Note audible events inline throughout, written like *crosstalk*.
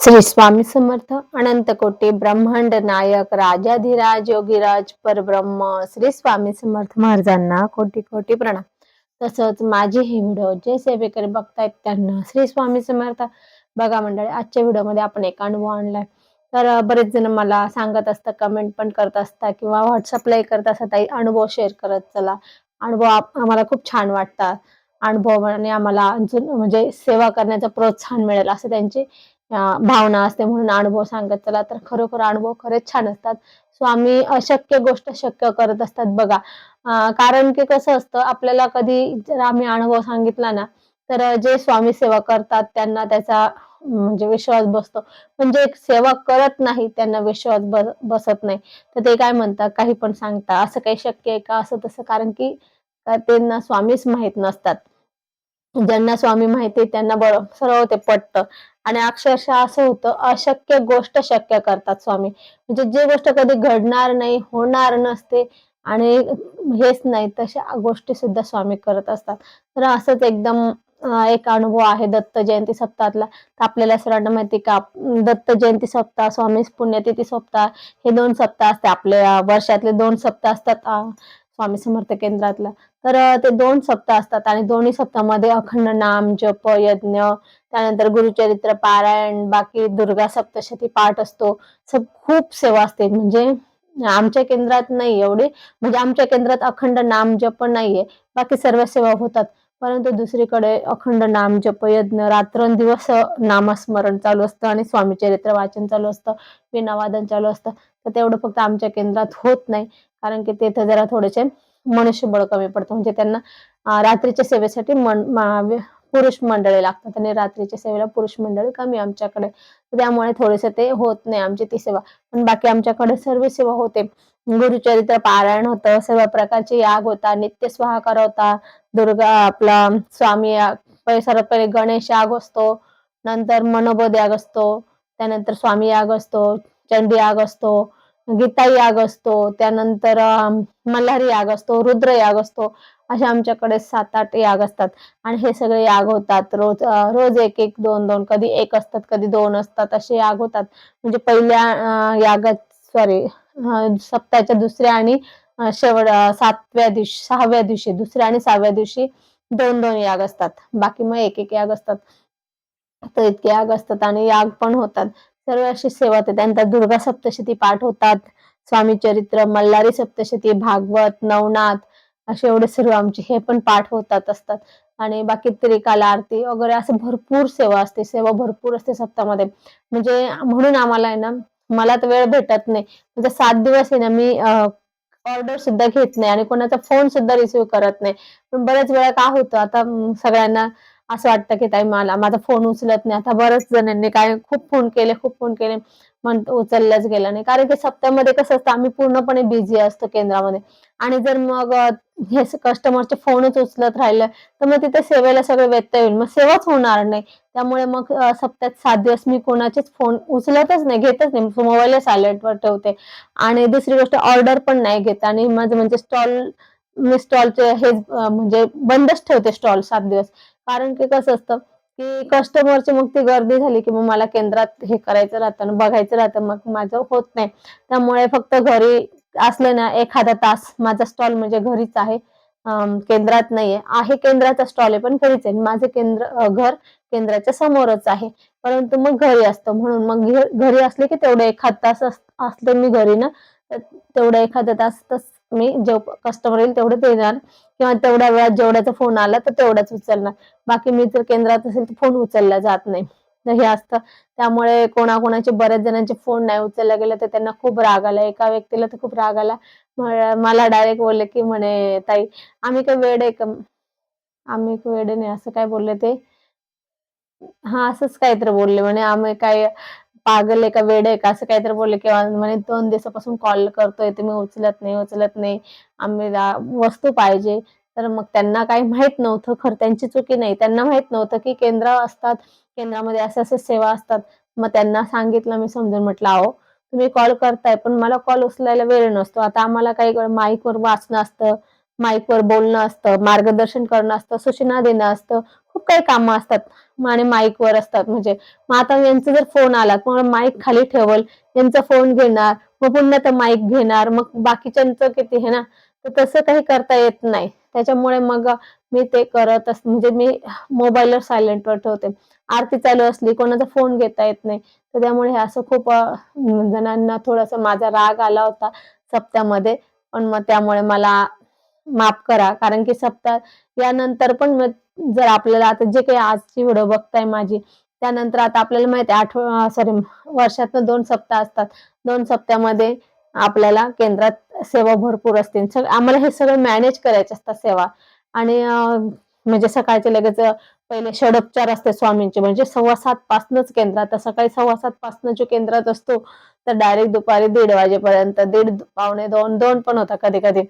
श्री स्वामी समर्थ अनंत कोटी ब्रह्मांड नायक राजाधिराज योगीराज परब्रह्म श्री स्वामी समर्थ महाराजांना कोटी कोटी प्रणाम. तसंच माझे हे व्हिडिओ जे सेवेकरी बघतायत त्यांना श्री स्वामी समर्थ. बघा मंडळी आजच्या व्हिडिओमध्ये आपण एक अनुभव आणलाय. तर बरेच जण मला सांगत असतात कमेंट पण करत असता किंवा व्हॉट्सअपलाही करत असतात अनुभव शेअर करत चला. अनुभव आम्हाला खूप छान वाटतात. अनुभवाने आम्हाला अजून म्हणजे सेवा करण्याचं प्रोत्साहन मिळेल असं त्यांची भावना असते म्हणून अनुभव सांगत चला तर खरोखर अनुभव खरेच छान असतात. स्वामी अशक्य गोष्ट शक्य करत असतात बघा. कारण की कसं असतं आपल्याला कधी जर आम्ही अनुभव सांगितला ना तर जे स्वामी सेवा करतात त्यांना त्याचा म्हणजे विश्वास बसतो. पण जे सेवा करत नाही त्यांना विश्वास बसत नाही. तर ते काय म्हणतात? काही पण सांगता असं काही शक्य आहे का? असं तसं. कारण की त्यांना स्वामीच माहीत नसतात. ज्यांना स्वामी माहिती त्यांना बरं सर्व ते पटत. आणि अक्षरशः असं होतं अशक्य गोष्ट शक्य करतात स्वामी. म्हणजे जे गोष्ट कधी घडणार नाही होणार नसते आणि हेच नाही तशा गोष्टी सुद्धा स्वामी करत असतात. तर असंच एकदम एक अनुभव आहे दत्त जयंती सप्ताहातला. तर आपल्याला सर्वांना माहिती का दत्त जयंती सप्ताह स्वामी पुण्यतिथी सप्ताह हे दोन सप्ताह असते आपल्या वर्षातले दोन सप्ताह असतात. स्वामी समर्थ केंद्रातला. तर ते दोन सप्ताह असतात आणि दोन्ही सप्ताहामध्ये अखंड नाम जप यज्ञ त्यानंतर गुरुचरित्र पारायण बाकी दुर्गा सप्तशती पाठ असतो. सब खूप सेवा असते. म्हणजे आमच्या केंद्रात नाही एवढी. म्हणजे आमच्या केंद्रात अखंड नाम जप नाहीये. बाकी सर्व सेवा होतात. परंतु दुसरीकडे अखंड नाम जप यज्ञ रात्रंदिवस नामस्मरण चालू असतं आणि स्वामी चरित्र वाचन चालू असतं विनावादन चालू असतं. तर तेवढं फक्त आमच्या केंद्रात होत नाही. कारण की तेथे जरा थोडेसे मनुष्यबळ कमी पडतं. म्हणजे त्यांना रात्रीच्या सेवेसाठी मन पुरुष मंडळी लागतात. आणि रात्रीच्या सेवेला पुरुष मंडळी कमी आमच्याकडे. त्यामुळे थोडेसे ते होत नाही आमची ती सेवा. पण बाकी आमच्याकडे सर्व सेवा होते. गुरुचरित्र पारायण होतं सर्व प्रकारचे याग होता नित्य स्वाहाकार होता. दुर्गा आपला स्वामी याग पहिले सर्वात पहिले गणेश याग असतो नंतर मनोबोध याग असतो त्यानंतर स्वामी याग असतो चंडी याग असतो गीता याग असतो त्यानंतर मल्हारी याग असतो रुद्र याग असतो असे आमच्याकडे सात आठ याग असतात. आणि हे सगळे याग होतात रोज रोज एक एक दोन दोन कधी एक असतात कधी दोन असतात असे याग होतात. म्हणजे पहिल्या यागात सॉरी सप्ताहाच्या दुसऱ्या आणि शेवट सातव्या दिवशी सहाव्या दिवशी दुसऱ्या आणि सहाव्या दिवशी दोन दोन याग असतात. बाकी मग एक एक याग असतात. तर इतके याग असतात आणि याग पण होतात. सर्व अशी सेवा ते त्यानंतर दुर्गा सप्तशती पाठ होतात. स्वामी चरित्र मल्हारी सप्तशती भागवत नवनाथ असे एवढे सर्व आमचे हे पण पाठ होतात असतात. आणि बाकी त्रिकाला आरती वगैरे असं भरपूर सेवा असते. सेवा भरपूर असते सप्ताहामध्ये. म्हणजे म्हणून आम्हाला आहे ना मला तर वेळ भेटत नाही. म्हणजे सात दिवस आहे ना मी ऑर्डर सुद्धा घेत नाही आणि कोणाचा फोन सुद्धा रिसिव्ह करत नाही. पण बऱ्याच वेळा काय होतं आता सगळ्यांना असं वाटतं की ताई मला माझा फोन उचलत नाही. आता बऱ्याच जणांनी काय खूप फोन केले खूप फोन केले. पण उचललाच गेला नाही. कारण की सप्त्यामध्ये कसं असतं आम्ही पूर्णपणे बिझी असतो केंद्रामध्ये. आणि जर मग हे कस्टमरचे फोनच उचलत राहिलं तर मग तिथे सेवेला सगळं व्यत्यय होईल. मग सेवाच होणार नाही. त्यामुळे मग सप्त्यात सात दिवस मी कोणाचेच फोन उचलतच नाही घेतच नाही. मोबाईलला सायलेंटवर ठेवते. आणि दुसरी गोष्ट ऑर्डर पण नाही घेत. आणि माझं म्हणजे स्टॉल मी स्टॉलचे हे म्हणजे बंदच ठेवते स्टॉल सात दिवस. कारण की कसं असतं की कस्टमरची मग ती गर्दी झाली की मग मला केंद्रात हे करायचं राहतं आणि बघायचं राहतं मग माझं होत नाही. त्यामुळे फक्त घरी असलं ना एखादा तास माझा स्टॉल म्हणजे घरीच आहे. केंद्रात नाहीये. आहे केंद्राचा स्टॉल आहे पण घरीच आहे. माझं केंद्र घर केंद्राच्या समोरच आहे. परंतु मग घरी असतं. म्हणून मग घरी असले की तेवढे एखाद तास असले मी घरी ना तर तेवढा एखादा तास मी जेव कस्टमर येईल तेवढं देणार किंवा तेवढ्या वेळात जेवढ्याचा फोन आला तर तेवढाच उचलणार. बाकी मी जर केंद्रात असेल तर फोन उचलला जात नाही. तर हे असतं. त्यामुळे कोणाकोणाचे बऱ्याच जणांचे फोन नाही उचलला गेले तर त्यांना खूप राग आला. एका व्यक्तीला तर खूप राग आला. मला डायरेक्ट बोलले की म्हणे ताई आम्ही काय वेड आहे का? आम्ही वेड नाही. असं काय बोलले ते? हा असंच काहीतरी बोलले म्हणे. आम्ही काय पागल आहे का वेड आहे का असं काहीतरी बोलले किंवा म्हणे दोन दिवसापासून कॉल करतोय तुम्ही उचलत नाही उचलत नाही. आम्ही वस्तू पाहिजे. तर मग त्यांना काही माहीत नव्हतं खरं त्यांची चुकी नाही. त्यांना माहीत नव्हतं की केंद्र असतात केंद्रामध्ये असे असे सेवा असतात. मग त्यांना सांगितलं मी समजून म्हटलं अहो तुम्ही कॉल करताय पण मला कॉल उचलायला वेळ नसतो. आता आम्हाला काही माईकवर वाचणं असतं. माईकवर बोलणं असतं मार्गदर्शन करणं असतं सूचना देणं असतं खूप काही कामं असतात आणि माईकवर असतात. म्हणजे मग आता यांचा जर फोन आला मग माईक खाली ठेवल यांचा फोन घेणार मग पुन्हा तर माईक घेणार मग बाकीच्यांचं किती हे ना? तर तसं काही करता येत नाही. त्याच्यामुळे मग मी ते करत अस म्हणजे मी मोबाईलवर सायलेंटवर ठेवते. आरती चालू असली कोणाचा फोन घेता येत नाही. तर त्यामुळे हे असं खूप जणांना थोडासा माझा राग आला होता सप्त्यामध्ये पण मग त्यामुळे मला माफ करा कारण की सप्ताह यानंतर पण जर आपल्याला आता जे काही आजची व्हिडिओ बघताय माझी त्यानंतर आता आपल्याला माहिती आहे आठव सॉरी वर्षात दोन सप्ताह असतात. दोन सप्त्यामध्ये आपल्याला केंद्रात सेवा भरपूर असतील. आम्हाला हे सगळं मॅनेज करायचे असतात सेवा. आणि म्हणजे सकाळचे लगेच पहिले षडोपचार असते स्वामींचे. म्हणजे सव्वा सात पासनच केंद्रात तर सकाळी सव्वा सात पासनं जो केंद्रात असतो तर डायरेक्ट दुपारी दीड वाजेपर्यंत दीड पावणे दोन दोन पण होता कधी कधी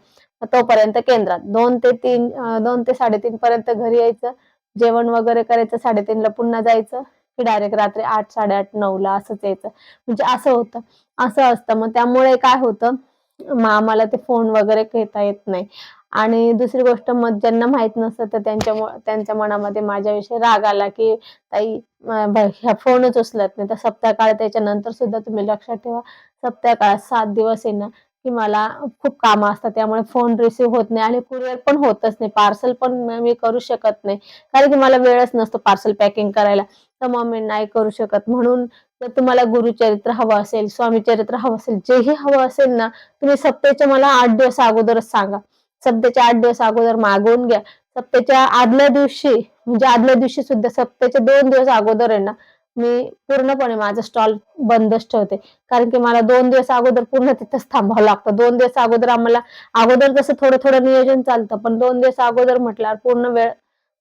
तोपर्यंत केंद्रात. दोन ते तीन दोन ते साडेतीन पर्यंत घरी यायचं. जेवण वगैरे करायचं साडेतीनला पुन्हा जायचं. की डायरेक्ट रात्री आठ साडेआठ नऊला असंच यायचं. म्हणजे असं होतं. असं असतं. मग त्यामुळे काय होतं? मग आम्हाला ते फोन वगैरे घेता येत नाही. आणि दुसरी गोष्ट मग ज्यांना माहीत नसतं तर त्यांच्या त्यांच्या मनामध्ये माझ्याविषयी राग आला की ताई ह्या फोनच उचलत नाही तर सप्ताहकाळ त्याच्यानंतर सुद्धा तुम्ही लक्षात ठेवा. सप्ताहकाळात सात दिवस आहे ना की मला खूप कामं असतात त्यामुळे फोन रिसिव्ह होत नाही आणि कुरिअर पण होतच नाही. पार्सल पण मी करू शकत नाही. कारण की मला वेळच नसतो पार्सल पॅकिंग करायला. तर मग मी नाही करू शकत. म्हणून जर तुम्हाला गुरुचरित्र हवं असेल स्वामी चरित्र हवं असेल जेही हवं असेल ना तुम्ही सप्तेच्या मला आठ दिवस अगोदरच सांगा. सप्तेच्या आठ दिवस अगोदर मागवून घ्या. सप्तेच्या आदल्या दिवशी म्हणजे आदल्या दिवशी सुद्धा सप्तेच्या दोन दिवस अगोदर आहे ना मी पूर्णपणे माझा स्टॉल बंदच ठेवते. कारण की मला दोन दिवस अगोदर पूर्ण तिथंच थांबावं लागतं. दोन दिवस अगोदर आम्हाला अगोदर जसं थोडं थोडं नियोजन चालतं पण दोन दिवस अगोदर म्हटल्यावर पूर्ण वेळ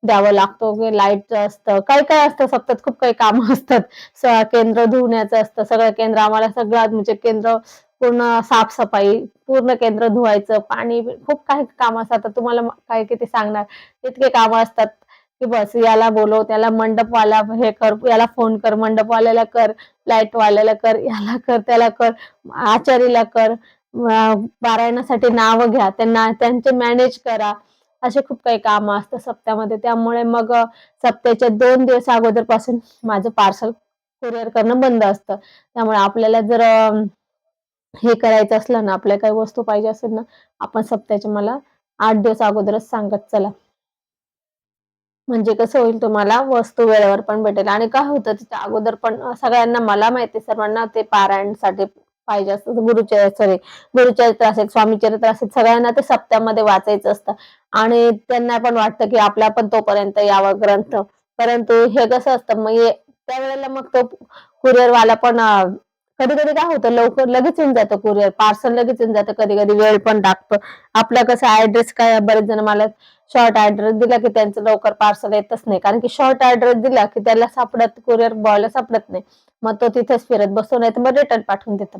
द्यावा लागतो. लाईटचं असतं. काय काय असतं? सप्त्यात खूप काही कामं *laughs* असतात. स- केंद्र धुण्याचं असतं. सगळं केंद्र आम्हाला सगळं म्हणजे केंद्र पूर्ण साफसफाई पूर्ण केंद्र धुवायचं. पाणी खूप काही काम असतात. तुम्हाला काय किती सांगणार? इतके कामं असतात. की बस याला बोलव त्याला मंडपवाला हे कर याला फोन कर मंडपवाल्याला कर लाईटवाल्याला कर याला कर त्याला कर आचारीला कर पारायणासाठी नावं घ्या त्यांना त्यांचे मॅनेज करा. असे खूप काही काम असतं सप्त्यामध्ये त्यामुळे मग सप्त्याच्या दोन दिवस अगोदरपासून माझं पार्सल कुरिअर करणं बंद असतं. त्यामुळे आपल्याला जर हे करायचं असलं ना आपल्या काही वस्तू पाहिजे असेल ना आपण सप्त्याच्या मला आठ दिवस अगोदरच सांगत चला. म्हणजे कसं होईल तुम्हाला? वस्तू वेळेवर पण भेटेल. आणि काय होतं तिच्या अगोदर पण सगळ्यांना मला माहिती आहे, सर्वांना ते पारायणसाठी पाहिजे असतं. गुरुचर सॉरी गुरुचरित्र असेल स्वामीचरित्र असेल सगळ्यांना ते सप्त्यामध्ये वाचायचं असतं. आणि त्यांना पण वाटतं की आपला पण तोपर्यंत यावा ग्रंथ. परंतु हे कसं असतं मग त्यावेळेला मग तो कुरिअरवाला पण कधी कधी काय होतं लवकर लगेच येऊन जातं कुरिअर पार्सल लगेच येऊन जातं कधी कधी वेळ पण टाकतो आपला कसा ऍड्रेस काय बरेच जण मला शॉर्ट ऍड्रेस दिला की त्यांचं लवकर पार्सल येतच नाही. कारण की शॉर्ट ऍड्रेस दिला की त्याला सापडत कुरिअर बॉयला सापडत नाही. मग तो तिथेच फिरत बसतो नाही तर मग रिटर्न पाठवून देतो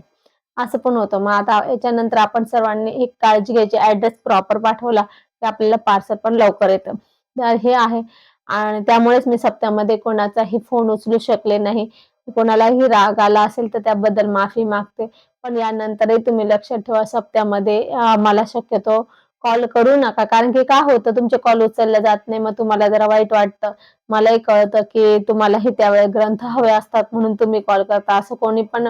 असं पण होतं. मग आता याच्यानंतर आपण सर्वांनी एक काळजी घ्यायची ऍड्रेस प्रॉपर पाठवला की आपल्याला पार्सल पण लवकर येतं. तर हे आहे. आणि त्यामुळेच मी सप्त्यामध्ये कोणाचाही फोन उचलू शकले नाही. कोणालाही राग आला असेल तर त्याबद्दल माफी मागते. पण यानंतरही तुम्ही लक्षात ठेवा सप्त्यामध्ये. मला शक्यतो कॉल करू नका. कारण की काय होतं? तुमचे कॉल उचलले जात नाही. मग तुम्हाला जरा वाईट वाटतं. मलाही कळतं की तुम्हालाही त्यावेळेस ग्रंथ हवे असतात म्हणून तुम्ही कॉल करता. असं कोणी पण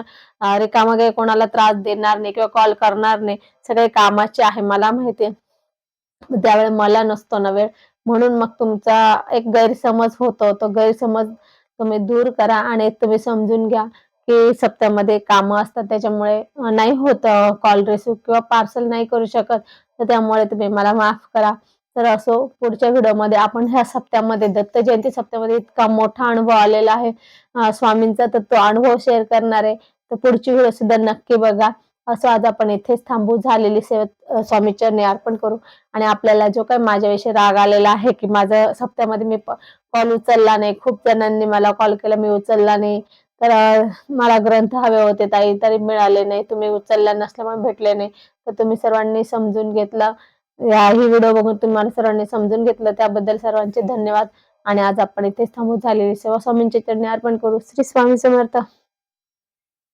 रिकामागे काही कोणाला त्रास देणार नाही किंवा कॉल करणार नाही. सगळे कामाचे आहे मला माहिती त्यावेळेस मला नसतो ना वेळ. म्हणून मग तुमचा एक गैरसमज होतो. तो गैरसमज तुम्ही दूर करा आणि तुम्ही समजून घ्या की सप्त्यामध्ये कामं असतात. त्याच्यामुळे नाही होत कॉल रिसिव्ह किंवा पार्सल नाही करू शकत. तर त्यामुळे तुम्ही मला माफ करा. तर असो पुढच्या व्हिडिओमध्ये आपण ह्या सप्त्यामध्ये दत्त जयंती सप्त्यामध्ये इतका मोठा अनुभव आलेला आहे. स्वामींचा तर तो अनुभव शेअर करणार आहे. तर पुढची व्हिडिओ सुद्धा नक्की बघा. असं आज आपण इथेच थांबू. झालेली सेवा स्वामी चरणी अर्पण करू. आणि आपल्याला जो काही माझ्याविषयी राग आलेला आहे की माझं सप्त्यामध्ये मी कॉल उचलला नाही. खूप जणांनी मला कॉल केला मी उचलला नाही. तर मला ग्रंथ हवे होते ताई तरी मिळाले नाही. तुम्ही उचलला नसल्यामुळे भेटले नाही. तर तुम्ही सर्वांनी समजून घेतलं. या ही व्हिडिओ बघून तुम्हाला सर्वांनी समजून घेतलं. त्याबद्दल सर्वांचे धन्यवाद. आणि आज आपण इथेच थांबू. झालेली सेवा स्वामींचे चरणी अर्पण करू. श्री स्वामी समर्थ.